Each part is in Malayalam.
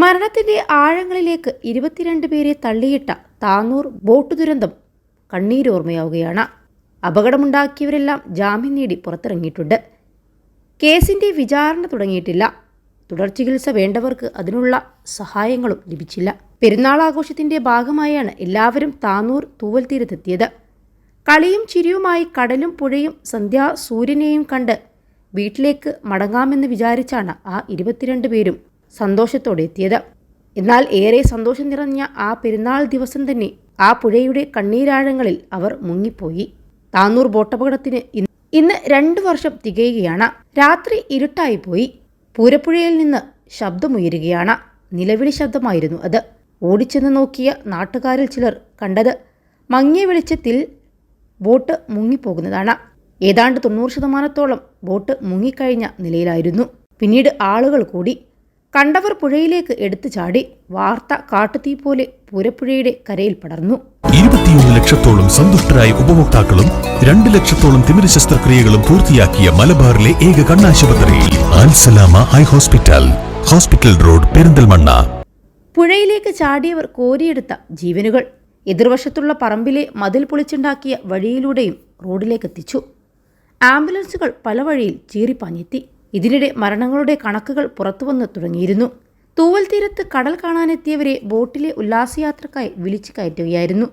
മരണത്തിന്റെ ആഴങ്ങളിലേക്ക് ഇരുപത്തിരണ്ട് പേരെ തള്ളിയിട്ട താന്നൂർ ബോട്ട് ദുരന്തം കണ്ണീരോർമ്മയാവുകയാണ് അപകടമുണ്ടാക്കിയവരെല്ലാം ജാമ്യം നേടി പുറത്തിറങ്ങിയിട്ടുണ്ട്. കേസിന്റെ വിചാരണ തുടങ്ങിയിട്ടില്ല. തുടർ ചികിത്സ വേണ്ടവർക്ക് അതിനുള്ള സഹായങ്ങളും ലഭിച്ചില്ല. പെരുന്നാൾ ആഘോഷത്തിന്റെ ഭാഗമായാണ് എല്ലാവരും താന്നൂർ തൂവൽ തീരത്തെത്തിയത്. കളിയും ചിരിയുമായി കടലും പുഴയും സന്ധ്യാ സൂര്യനെയും കണ്ട് വീട്ടിലേക്ക് മടങ്ങാമെന്ന് വിചാരിച്ചാണ് ആ ഇരുപത്തിരണ്ട് പേരും സന്തോഷത്തോടെ എത്തിയത് എന്നാൽ ഏറെ സന്തോഷം നിറഞ്ഞ ആ പെരുന്നാൾ ദിവസം തന്നെ ആ പുഴയുടെ കണ്ണീരാഴങ്ങളിൽ അവർ മുങ്ങിപ്പോയി. താന്നൂർ ബോട്ടപകടത്തിന് ഇന്ന് രണ്ടു വർഷം തികയുകയാണ്. രാത്രി ഇരുട്ടായിപ്പോയി പൂരപ്പുഴയിൽ നിന്ന് ശബ്ദമുയരുകയാണ്. നിലവിളി ശബ്ദമായിരുന്നു അത്. ഓടിച്ചെന്ന് നോക്കിയ നാട്ടുകാരിൽ ചിലർ കണ്ടത് മങ്ങിയ വെളിച്ചത്തിൽ ബോട്ട് മുങ്ങിപ്പോകുന്നതാണ്. ഏതാണ്ട് തൊണ്ണൂറ് ശതമാനത്തോളം ബോട്ട് മുങ്ങിക്കഴിഞ്ഞ നിലയിലായിരുന്നു. പിന്നീട് ആളുകൾ കൂടി കണ്ടവർ പുഴയിലേക്ക് എടുത്തു ചാടി വാർത്ത കാട്ടുതീ പോലെ പൂരപ്പുഴയുടെ കരയിൽ പടർന്നു. ഇരുപത്തിയൊന്ന് ലക്ഷത്തോളം സന്തുഷ്ടരായ ഉപഭോക്താക്കളും രണ്ട് ലക്ഷത്തോളം തിമിര ശസ്ത്രക്രിയകളും പൂർത്തിയാക്കിയ മലബാറിലെ ഏക കണ്ണാശുപത്രിയിൽ Ansalama eye hospital hospital road Perinthalmanna. പുഴയിലേക്ക് ചാടിയവർ കോരിയെടുത്ത ജീവനുകൾ എതിർവശത്തുള്ള പറമ്പിലെ മതിൽ പൊളിച്ചുണ്ടാക്കിയ വഴിയിലൂടെയും റോഡിലേക്ക് എത്തിച്ചു. ആംബുലൻസുകൾ പല വഴിയിൽ ചീറിപ്പാഞ്ഞെത്തി. ഇതിനിടെ മരണങ്ങളുടെ കണക്കുകൾ പുറത്തുവന്ന് തുടങ്ങിയിരുന്നു. തൂവൽ തീരത്ത് കടൽ കാണാനെത്തിയവരെ ബോട്ടിലെ ഉല്ലാസയാത്രക്കായി വിളിച്ചു കയറ്റുകയായിരുന്നു.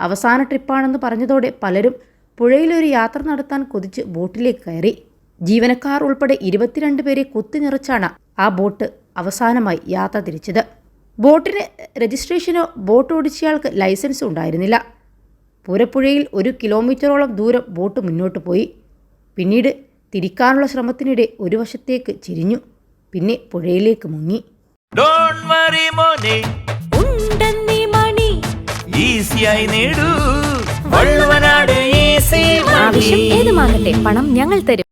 അവസാന ട്രിപ്പാണെന്ന് പറഞ്ഞതോടെ പലരും പുഴയിലൊരു യാത്ര നടത്താൻ കൊതിച്ച് ബോട്ടിലേക്ക് കയറി. ജീവനക്കാർ ഉൾപ്പെടെ ഇരുപത്തിരണ്ട് പേരെ കുത്തിനിറച്ചാണ് ആ ബോട്ട് അവസാനമായി യാത്ര തിരിച്ചത്. ബോട്ടിന് രജിസ്ട്രേഷനോ ബോട്ട് ഓടിച്ചയാൾക്ക് ലൈസൻസ് ഉണ്ടായിരുന്നില്ല. പൂരപ്പുഴയിൽ ഒരു കിലോമീറ്ററോളം ദൂരം ബോട്ട് മുന്നോട്ട് പോയി. പിന്നീട് തിരിക്കാനുള്ള ശ്രമത്തിനിടെ ഒരു വശത്തേക്ക് ചിരിഞ്ഞു. പിന്നെ പുഴയിലേക്ക് മുങ്ങി. ഡോണ്ട് വറി മോനെ. ഉണ്ടെന്നീ മണി. ഈസിയായി നേടൂ. വള്ളുവനാട് ഈസി ആവശ്യം ഏതുമാകട്ടെ പണം ഞങ്ങൾ തരും.